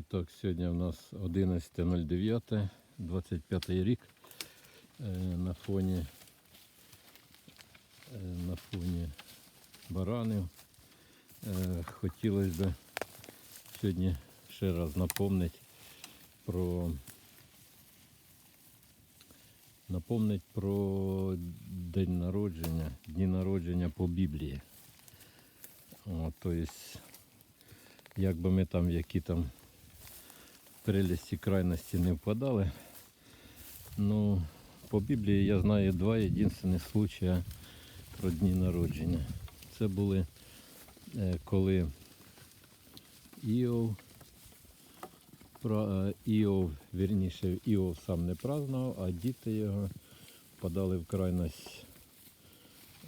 І так, сьогодні у нас 11.09, 25 рік. Е, На фоні, е, на фоні баранів. Е, Хотілося б сьогодні ще раз напомнити про напомнить про день народження, дні народження по Біблії. О, тобто, як би ми там, які там прелісті крайності не впадали. Ну, по Біблії я знаю два єдиних случаї про дні народження. Це були е, коли Іов, е, Іов, вірніше, Іов сам не празднував, а діти його впадали в крайність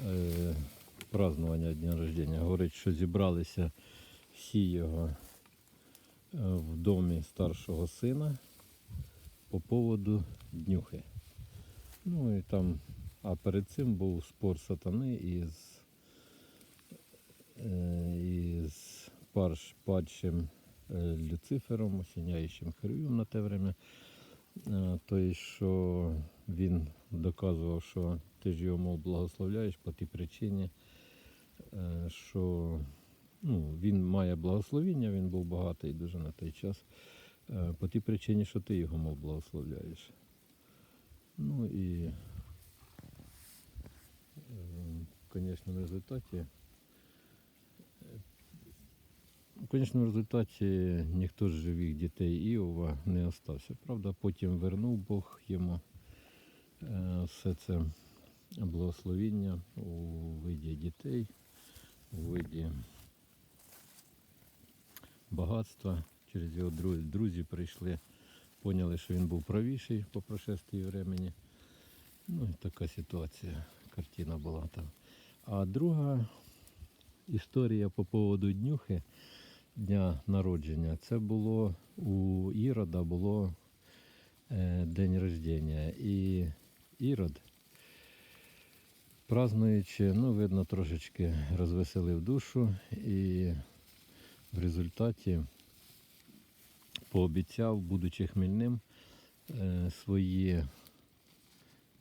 е, празднування дня рождення. Говорить, що зібралися всі його в домі старшого сина по поводу днюхи. Ну і там, а перед цим був спор сатани із, е, із парш, падшим е, Люцифером, осіняючим Херувім на те время. Е, Тобто, що він доказував, що ти ж мов благословляєш по тій причині, що ну, він має благословіння, він був багатий дуже на той час. е, По тій причині, що ти його мов благословляєш. Ну і е, в результаті. е, В конечному результаті ніхто з живих дітей Іова не остався. Правда, потім вернув Бог йому все це благословіння у виді дітей, у виді багатства. Через його друзі, прийшли, поняли, що він був правіший по прошествії времени. Ну і така ситуація, картина була там. А друга історія по поводу днюхи дня народження. Це було у Ірода було е, день рождення. І Ірод, празднуючи, ну, видно, трошечки розвеселив душу і в результаті пообіцяв, будучи хмільним, е, свої,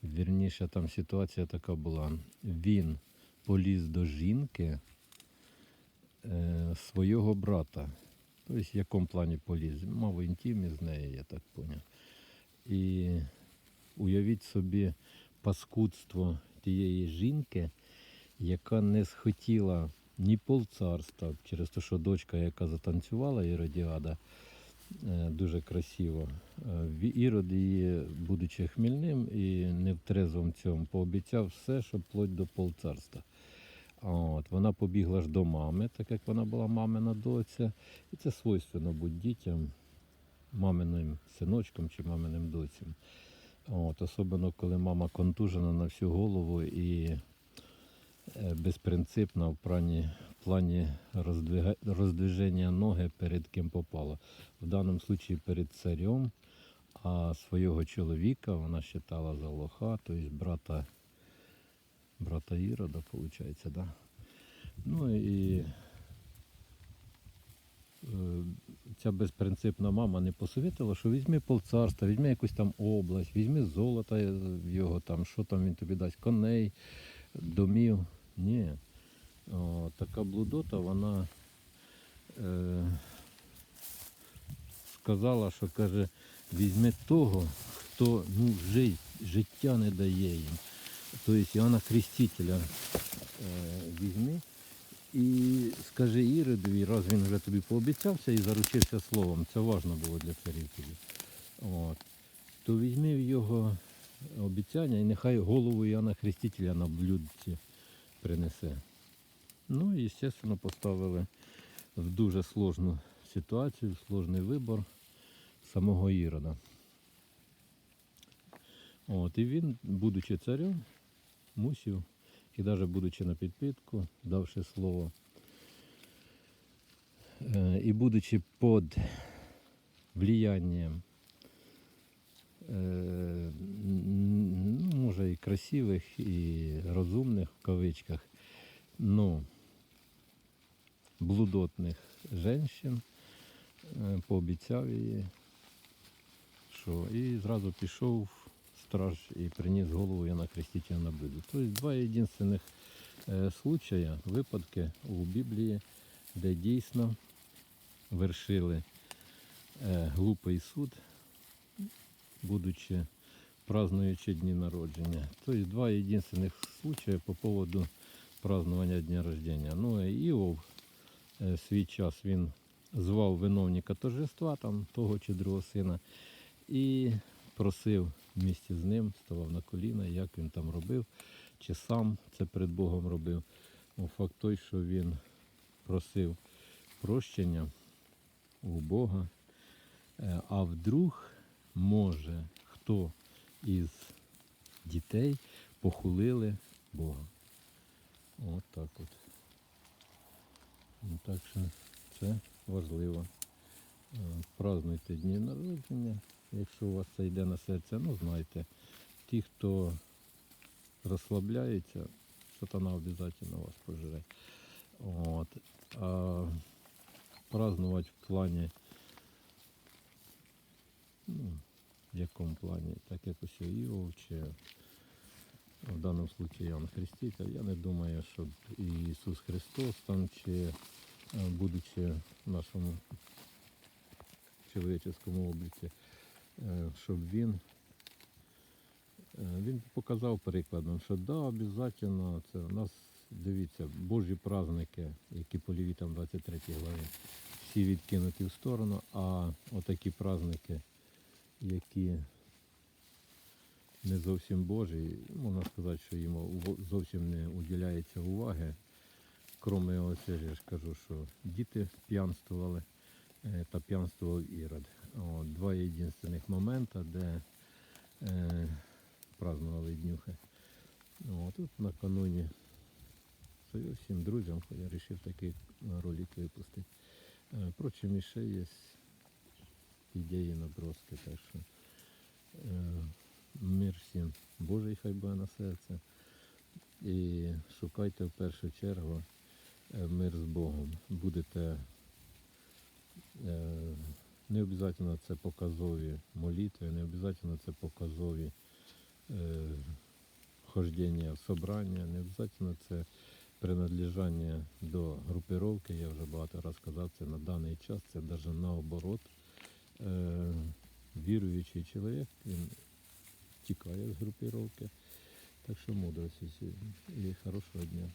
вірніше, там ситуація така була. Він поліз до жінки е, свого брата. Тобто, в якому плані поліз? Мав інтим із нею, я так поняв. І уявіть собі паскудство тієї жінки, яка не схотіла ні полцарства, через те, що дочка, яка затанцювала Іродіада, е, дуже красиво. Ірод її, будучи хмільним і не в трезвому цьому, пообіцяв все, що вплоть до полцарства. От, вона побігла ж до мами, так як вона була мамина доця. І це свойственно бути дітям, маминим синочком чи маминим доцям. От, особливо, коли мама контужена на всю голову і безпринципна в плані, в плані роздвиження ноги перед ким попало. В даному випадку перед царем, а свого чоловіка вона вважала за лоха, тобто брата, брата Ірода, виходить, да? Ну і е, ця безпринципна мама не посовітила, що візьми полцарства, візьми якусь там область, візьми золото е, його там, що там він тобі дасть, коней, домів. Ні. О, така блудота, вона е, сказала, що каже, візьми того, хто ну, жи, життя не дає їм. Тобто Іоанна Хрестителя е, візьми і скажи Іродові, раз він вже тобі пообіцявся і заручився словом, це важливо було для царів. От. То візьми в його обіцяння і нехай голову Іоанна Хрестителя на блюдці принесе. Ну і, звісно, поставили в дуже сложну ситуацію, в сложний вибор самого Ірода. От, і він, будучи царем, мусив, і навіть будучи на підпитку, давши слово, е, і будучи під влиянням ну, може і красивих, і розумних в кавичках, ну, блудотних женщин, е, пообіцяв її, що і зразу пішов страж і приніс голову я на хрестителя на блюдо. Тобто два єдиних е, случая, випадки у Біблії, де дійсно вершили е, глупий суд, будучи празднуючи дні народження. Тобто два єдиних случая по поводу празднування дня рождения. Ну і Іов е, свій час він звав виновника торжества, там того чи другого сина, і просив в місті з ним, ставав на коліна, як він там робив, чи сам це перед Богом робив. Ну, факт той, що він просив прощення у Бога, Е, а вдруг може хто із дітей похулили Бога. От так от. Ну, так що це важливо. Е, Празднуйте дні народження. Якщо у вас це йде на серце, ну знайте, ті, хто розслабляється, сатана обов'язково вас пожере. От. А празднувати в плані, ну, в якому плані, так як ось Іов, чи в даному випадку Іоанн Хреститель, я не думаю, щоб і Ісус Христос там, чи е, будучи в нашому чоловіческому обліці, е, щоб він, е, він показав прикладом, що да, обов'язково це у нас, дивіться, Божі праздники, які по Левітам 23 главі, всі відкинуті в сторону, а отакі праздники, які не зовсім Божі, можна сказати, що йому зовсім не уділяється уваги. Кроме оце ж я ж кажу, що діти п'янствували е, та п'янствував Ірод. О, два єдиних моменти, де е, празднували днюхи. О, тут накануні всім друзям я вирішив такий ролик випустити. Е, Впрочем, іще є ідеї наброски, так що е, мир всім Божий хай буде на серце. І шукайте в першу чергу е, мир з Богом. Будете е, не обов'язково це показові молитви, не обов'язково це показові е, хождення в собрання, не обов'язково це принадлежання до групировки. Я вже багато разів казав, це на даний час, це навіть наоборот. Е, віруючий чоловік, він тікає з групіровки. Так що мудрості і хорошого дня.